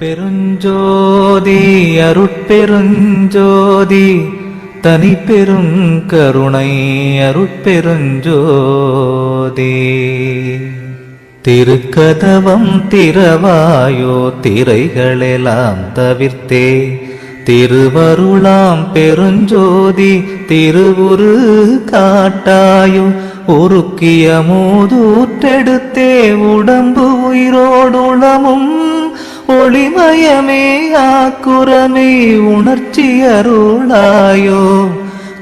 பெருஞ்சோதி அருட்பெருஞ்சோதி தனி பெரும் கருணை அருட்பெருஞ்சோதி. திருக்கதவம் திரவாயோ திரைகளெல்லாம் தவிர்த்தே. திருவருளாம் பெருஞ்சோதி திருவுரு காட்டாயோ உருக்கிய மூதூற்றெடுத்தே. உடம்பு உயிரோடுளமும் ஒளிமயமே ஆக்குரமே உணர்ச்சி அருளாயோ.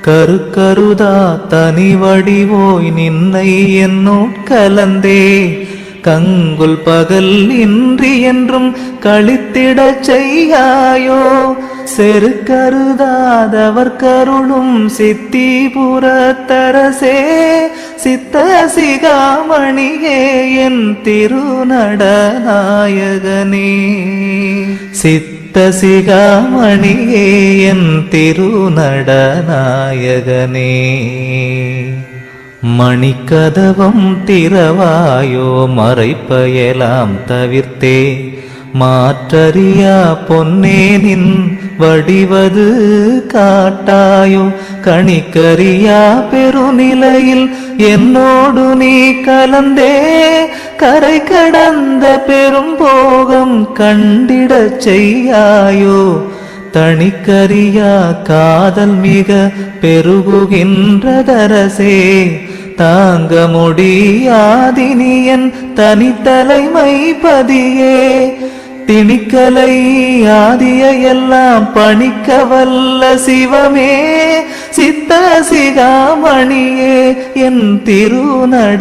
கருக்கருதா தனி வடிவோய் நின்னை என்னோட் கலந்தே. கங்குல் பகல் இன்றி என்றும் கழித்திடச் செய்யாயோ. செருக்கருதாதவர் கருளும் சித்திபுரத்தரசே சித்த சிகாமணியே என் திருநடநாயகனே. சித்த சிகாமணியே என் திருநடநாயகனே. மணிக்கதவம் திறவாயோ மறைப்பயலாம் தவிர்த்தே. மாற்றறியா பொன்னே நின் வடிவது காட்டாயோ? கணிக்கரியா பெருநிலையில் என்னோடு நீ கலந்தே? கரை கடந்த பெரும் போகம் கண்டிடச் செய்யாயோ? தணிக்கரியா காதல் மிக பெருகுகின்றதரசே? தாங்க முடியாதினியன் தனித்தலைமை பதியே? திணிக்கலை ஆதிய எல்லாம் பணிக்க வல்ல சிவமே. சித்த சிகாமணியே என் திருநடநாயகனே.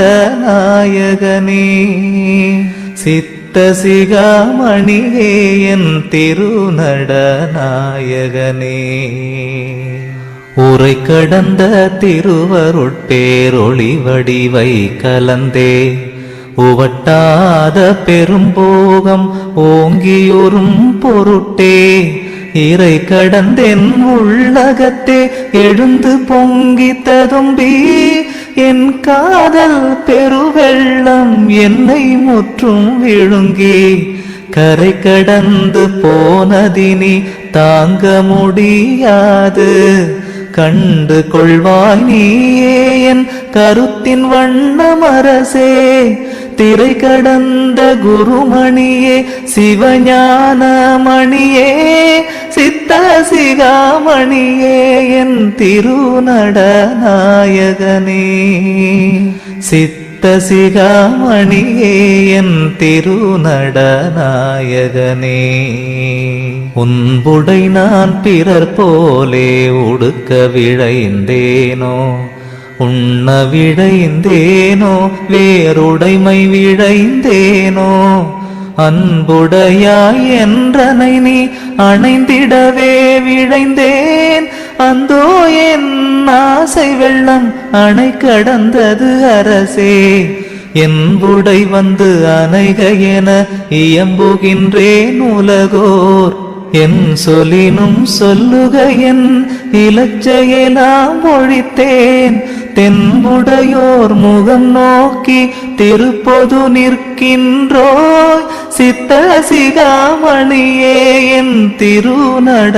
சித்த சிகாமணியே என் திருநடநாயகனே. உரை கடந்த திருவருட்பேரொளி வடிவை கலந்தே. உவட்டாத பெரும்போகம் ஓங்கியொரும் பொருட்டே. இறை கடந்தென் உள்ளகத்தே எழுந்து பொங்கி ததும்பி. என் காதல் பெருவெள்ளம் என்னை முற்றும் விழுங்கி. கரை கடந்து போனதினி தாங்க முடியாது. கண்டு கொள்வாய் நீயே என் கருத்தின் வண்ணமரசே திரை கடந்த குருமணியே சிவஞான மணியே சித்த சிகாமணியே என் திருநடநாயகனே. சித்த சிகாமணியே என் திருநடநாயகனே. உன்புடை நான் பிறர் போலே உடுக்க விழைந்தேனோ உண்ண விழைந்தேனோ வேறுடைமை விழைந்தேனோ அன்புடையாய் என்றனை நீ அணைந்திடவே விழைந்தேன். அந்தோ என் ஆசை வெள்ளம் அணை கடந்தது அரசே என்புடை வந்து அணைக என இயம்புகின்றேன் உலகோர். என் சொலினும் சொல்லுக என் இலச்சையெல்லாம் ஒழித்தேன். தென்புடையோர் முகம் நோக்கி திருப்பொது நிற்கின்றோய் சித்த சிகாமணியே என் திருநடநாயகனே.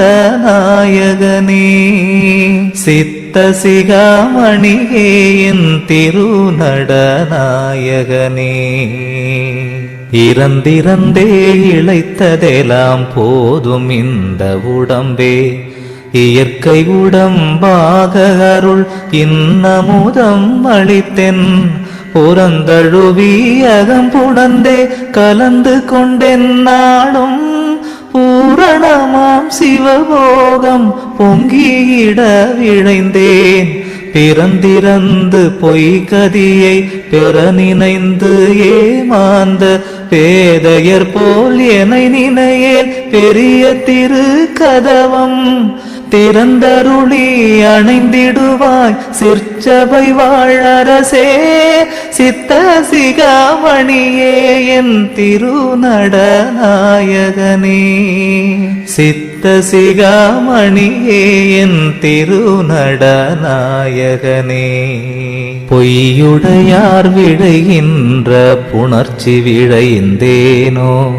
சித்த சிகாமணியே என் திருநடநாயகனே. இறந்திறந்தே இழைத்ததெல்லாம் போதும் இந்த உடம்பே. இயற்கை உடம்பாக அருள் இன்னமுதம் அளித்தென். புறந்தழுவி அகம்புடந்தே கலந்து கொண்டென் நாடும் பூரணமாம் சிவபோகம் பொங்கியிட விழைந்தேன். பிறந்திறந்து பொய்கதியை பெற நினைந்து ஏமாந்த பேதையர் போல் என நினையேல் பெரிய திரு கதவம் திறந்தருளி அணைந்திடுவாய். சிற்சபை வாழரசே சித்த சிகாமணியே என் திருநடநாயகனே. சித்த சிகாமணியே என் திருநடநாயகனே. பொய்யுடையார் விடைகின்ற புணர்ச்சி விடைந்தேனோ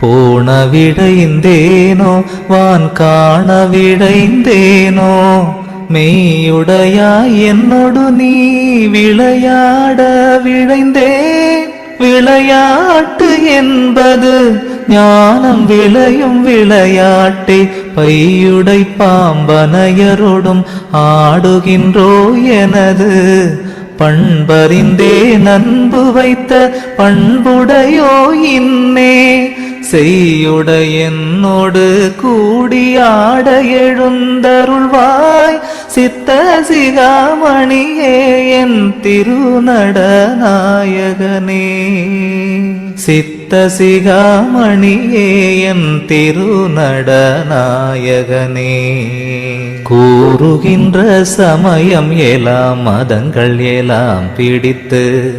பூண விடைந்தேனோ வான் காண விடைந்தேனோ மெய்யுடையாய் என்னோடு நீ விளையாட விழைந்தேன். விளையாட்டு என்பது ஞானம் விளையும் விளையாட்டே பையுடை பாம்பனையரோடும் ஆடுகின்றோ எனது பண்பறிந்தே நண்பு வைத்த பண்புடையோ இன்னே. செய்யுட என்னோடு கூடியாட எழுந்தருள்வாய் சித்த சிகாமணியே என் திருநடநாயகனே. சித்த சிகாமணியே என் திருநடநாயகனே. கூறுகின்ற சமயம் எலாம் மதங்கள் எலாம் பிடித்து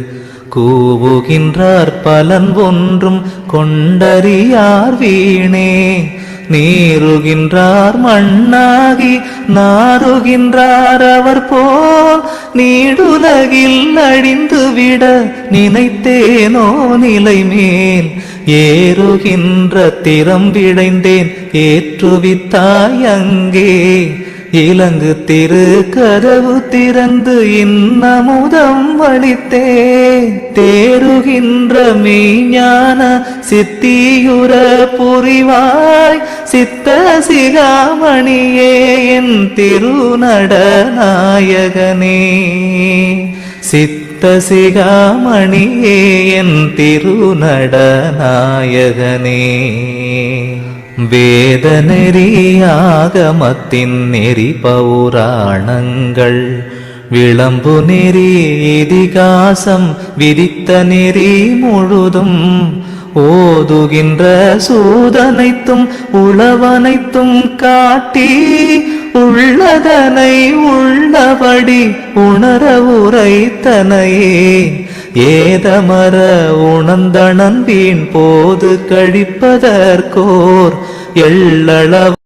கூவுகின்றார் பலன் ஒன்றும் கொண்டறியார் வீணே. நீருகின்றார் மண்ணாகி நாருகின்றார் அவர் போல். நீடுலகில் அழிந்துவிட நினைத்தேனோ நிலை மேல் ஏறுகின்ற திறம் விழைந்தேன் ஏற்றுவித்தாய் அங்கே. இலங்கு திரு கதவு திறந்து இன்னமுதம் வழித்தே. தேருகின்ற மெய்ஞான சித்தியுர புரிவாய். சித்த சிகாமணியே என் திருநடநாயகனே. சித்த சிகாமணியே என் திருநடநாயகனே. வேத நெறியாகமத்தின் நெறி பௌராணங்கள் விளம்பு நெறி இதிகாசம் விதித்த நெறி முழுதும் ஓதுகின்ற சூதனைத்தும் உளவனைத்தும் காட்டி உள்ளதனை உள்ளபடி உணர உரைத்தனையே ஏதமர உணர்ந்தனன் வீண் போது கழிப்பதற்கோர் எள்ளளவு